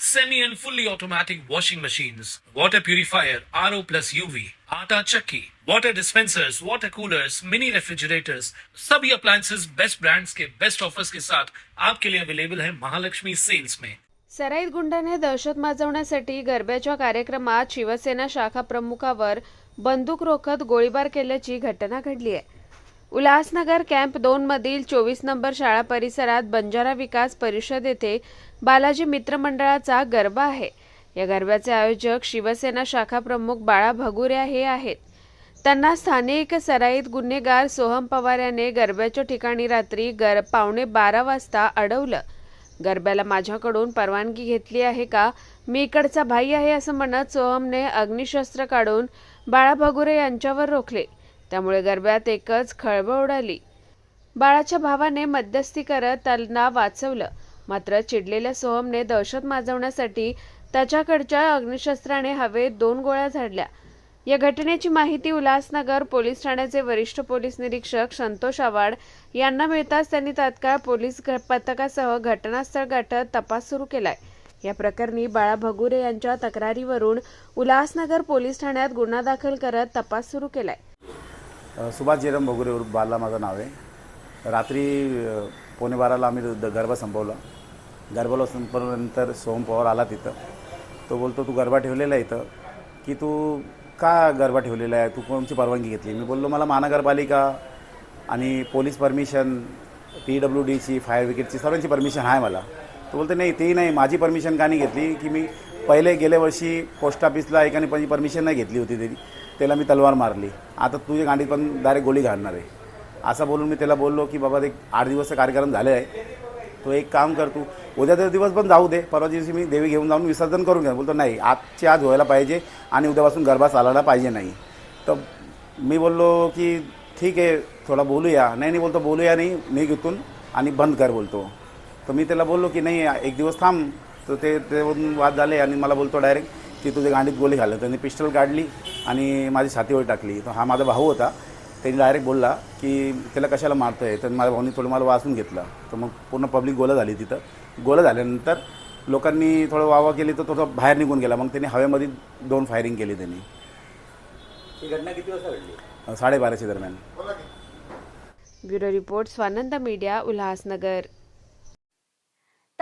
semi and fully automatic washing machines, water purifier, RO plus UV, आटा चक्की, water dispensers, water coolers, mini refrigerators, सभी appliances. Best brands के best offers के साथ आपके लिए अवेलेबल है महालक्ष्मी सेल्स में सराईत गुंडाने दहशत माजवण्यासाठी गरब्याच्या कार्यक्रमात शिवसेना शाखा प्रमुखावर बंदूक रोखत गोळीबार केल्याची घटना घडली आहे. उल्हासनगर कॅम्प दोन मधील चोवीस नंबर शाळा परिसरात बंजारा विकास परिषद येथे बालाजी मित्र मंडळाचा गरबा आहे. या गरब्याचे आयोजक शिवसेना शाखा प्रमुख बाळा भगुऱ्या हे आहेत. त्यांना स्थानिक सराईत गुन्हेगार सोहम पवार याने गरब्याच्या ठिकाणी रात्री गर पावणे बारा वाजता अडवलं. गरब्याला माझ्याकडून परवानगी घेतली आहे का? मी इकडचा भाई आहे असं म्हणत सोहमने अग्निशस्त्र काढून बाळा भगुरे यांच्यावर रोखले. त्यामुळे गरब्यात एकच खळबळ उडाली. बाळाच्या भावाने मध्यस्थी करत त्यांना वाचवलं. मात्र चिडलेल्या सोहमने दहशत माजवण्यासाठी त्याच्याकडच्या अग्निशस्त्राने हवेत दोन गोळ्या झाडल्या. या घटनेची माहिती उल्हासनगर पोलीस ठाण्याचे वरिष्ठ पोलीस निरीक्षक संतोष आवाड यांना मिळताच त्यांनी तात्काळ पोलीस पथकासह घटनास्थळ गाठत तपास सुरू केलाय. या प्रकरणी बाळा भगुरे यांच्या तक्रारीवरून उल्हासनगर पोलीस ठाण्यात गुन्हा दाखल करत तपास सुरू केलाय. सुभाष जयराम भगुरे बाला माझं नाव आहे. रात्री पोणे पावणे बाराला आम्ही द- गरबा संपवला. गरबाला संपवल्यानंतर सोहम पवार आला तिथं. तो बोलतो तू गरबा ठेवलेला आहे इथं. की तू का गरबा ठेवलेला आहे? तू कोणची परवानगी घेतली? मी बोललो मला महानगरपालिका आणि पोलीस परमिशन पी डब्ल्यू डीची फायर ब्रिगेडची सर्वांची परमिशन आहे मला. तो बोलतो नाही तेही नाही. माझी परमिशन का नाही घेतली? की मी पहिले गेल्या वर्षी पोस्ट ऑफिसला एकाने पण परमिशन नाही घेतली होती त्याची. त्याला मी तलवार मारली. आता तुझ्या गांडीत पण डायरेक्ट गोळी घालणार आहे. असं बोलून मी त्याला बोललो की बाबा एक आठ दिवसचा कार्यक्रम झाले आहे. तो एक काम कर तू उद्याचा दिवस पण जाऊ दे. परवा दिवशी मी देवी घेऊन जाऊन विसर्जन करून घ्या बोलतो नाही आजची आज व्हायला पाहिजे आणि उद्यापासून गरबा चालायला पाहिजे नाही. तर मी बोललो की ठीक आहे थोडा बोलूया. नाही नाही बोलतो बोलूया नाही. निघ इथून आणि बंद कर बोलतो. तर मी त्याला बोललो की नाही एक दिवस थांब. तर ते त्यावरून वाद झाले आणि मला बोलतो डायरेक्ट की तुझ्या गांडीत गोळी घालत त्यांनी पिस्टल काढली आणि माझी छातीवर टाकली. तर हा माझा भाऊ होता. त्यांनी डायरेक्ट बोलला की त्याला कशाला मारतोय? तर माझ्या भाऊनी थोडं मला वाचून घेतलं. तर मग पूर्ण पब्लिक गोळा झाली तिथं. गोळा झाल्यानंतर लोकांनी थोडं वावा केली तर थोडं बाहेर निघून गेला. मग त्यांनी हवेमध्ये दोन फायरिंग केली त्यांनी. ही घटना किती वाजता घडली? साडेबाराच्या दरम्यान. Bureau report Swanand media Ulhasnagar.